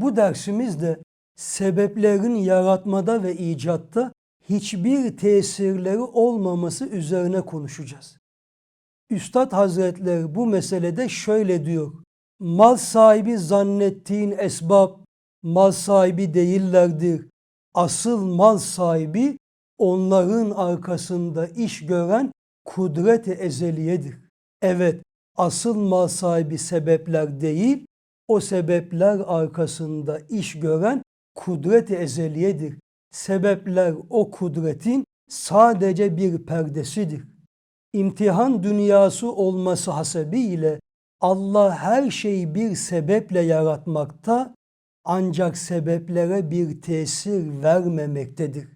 Bu dersimizde sebeplerin yaratmada ve icatta hiçbir tesirleri olmaması üzerine konuşacağız. Üstad Hazretleri bu meselede şöyle diyor. Mal sahibi zannettiğin esbab mal sahibi değillerdir. Asıl mal sahibi onların arkasında iş gören kudret-i ezeliyedir. Evet, asıl mal sahibi sebepler değil, o sebepler arkasında iş gören kudret-i ezeliyedir. Sebepler o kudretin sadece bir perdesidir. İmtihan dünyası olması hasebiyle Allah her şeyi bir sebeple yaratmakta ancak sebeplere bir tesir vermemektedir.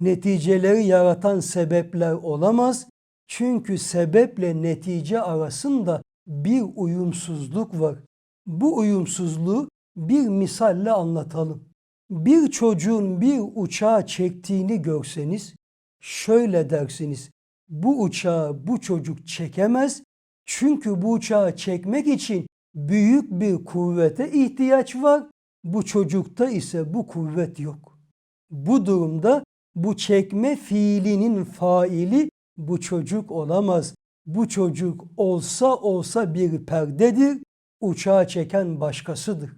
Neticeleri yaratan sebepler olamaz çünkü sebeple netice arasında bir uyumsuzluk var. Bu uyumsuzluğu bir misalle anlatalım. Bir çocuğun bir uçağı çektiğini görseniz şöyle dersiniz. Bu uçağı bu çocuk çekemez çünkü bu uçağı çekmek için büyük bir kuvvete ihtiyaç var. Bu çocukta ise bu kuvvet yok. Bu durumda bu çekme fiilinin faili bu çocuk olamaz. Bu çocuk olsa olsa bir perdedir, uçağı çeken başkasıdır.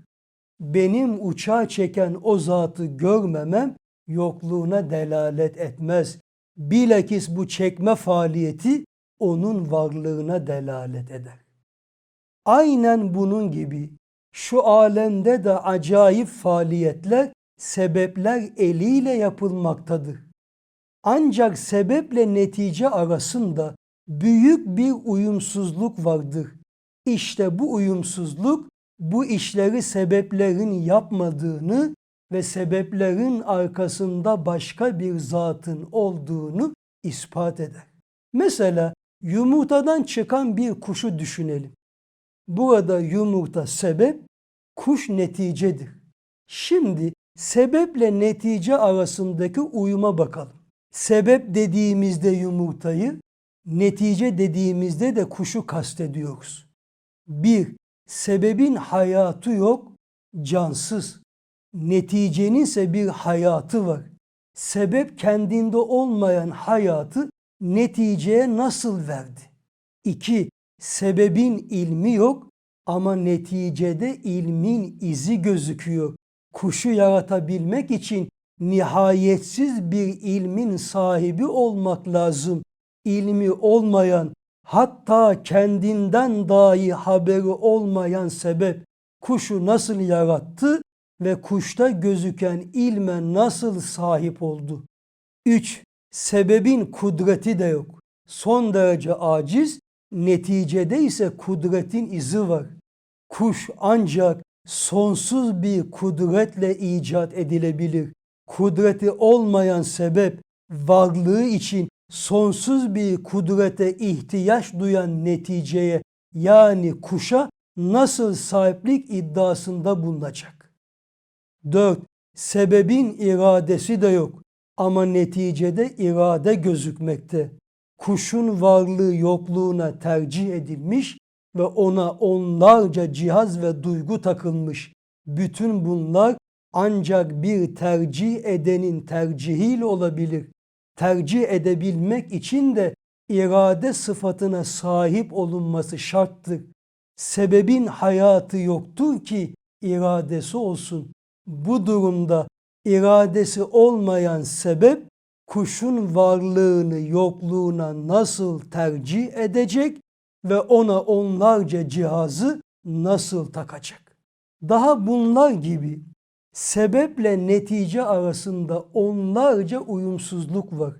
Benim uçağı çeken o zatı görmemem yokluğuna delalet etmez. Bilakis bu çekme faaliyeti onun varlığına delalet eder. Aynen bunun gibi şu alemde de acayip faaliyetler sebepler eliyle yapılmaktadır. Ancak sebeple netice arasında büyük bir uyumsuzluk vardır. İşte bu uyumsuzluk bu işleri sebeplerin yapmadığını ve sebeplerin arkasında başka bir zatın olduğunu ispat eder. Mesela yumurtadan çıkan bir kuşu düşünelim. Burada yumurta sebep, kuş neticedir. Şimdi sebeple netice arasındaki uyuma bakalım. Sebep dediğimizde yumurtayı, netice dediğimizde de kuşu kastediyoruz. Bir, sebebin hayatı yok, cansız. Neticenin ise bir hayatı var. Sebep kendinde olmayan hayatı neticeye nasıl verdi? İki, sebebin ilmi yok ama neticede ilmin izi gözüküyor. Kuşu yaratabilmek için nihayetsiz bir ilmin sahibi olmak lazım. İlmi olmayan, hatta kendinden dahi haberi olmayan sebep kuşu nasıl yarattı ve kuşta gözüken ilme nasıl sahip oldu? 3. Sebebin kudreti de yok. Son derece aciz, neticede ise kudretin izi var. Kuş ancak sonsuz bir kudretle icat edilebilir. Kudreti olmayan sebep varlığı için sonsuz bir kudrete ihtiyaç duyan neticeye yani kuşa nasıl sahiplik iddiasında bulunacak? 4. Sebebin iradesi de yok ama neticede irade gözükmekte. Kuşun varlığı yokluğuna tercih edilmiş ve ona onlarca cihaz ve duygu takılmış. Bütün bunlar ancak bir tercih edenin tercihiyle olabilir. Tercih edebilmek için de irade sıfatına sahip olunması şarttır. Sebebin hayatı yoktur ki iradesi olsun. Bu durumda iradesi olmayan sebep kuşun varlığını yokluğuna nasıl tercih edecek ve ona onlarca cihazı nasıl takacak? Daha bunlar gibi sebeple netice arasında onlarca uyumsuzluk var.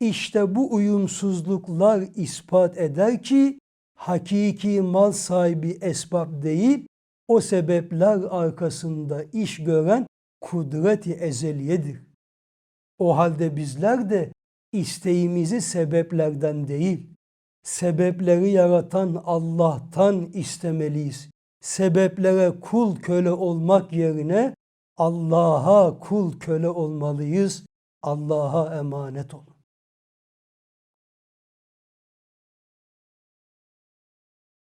İşte bu uyumsuzluklar ispat eder ki hakiki mal sahibi esbab değil, o sebepler arkasında iş gören kudreti ezeliyedir. O halde bizler de isteğimizi sebeplerden değil, sebepleri yaratan Allah'tan istemeliyiz. Sebeplere kul köle olmak yerine Allah'a kul köle olmalıyız. Allah'a emanet olun.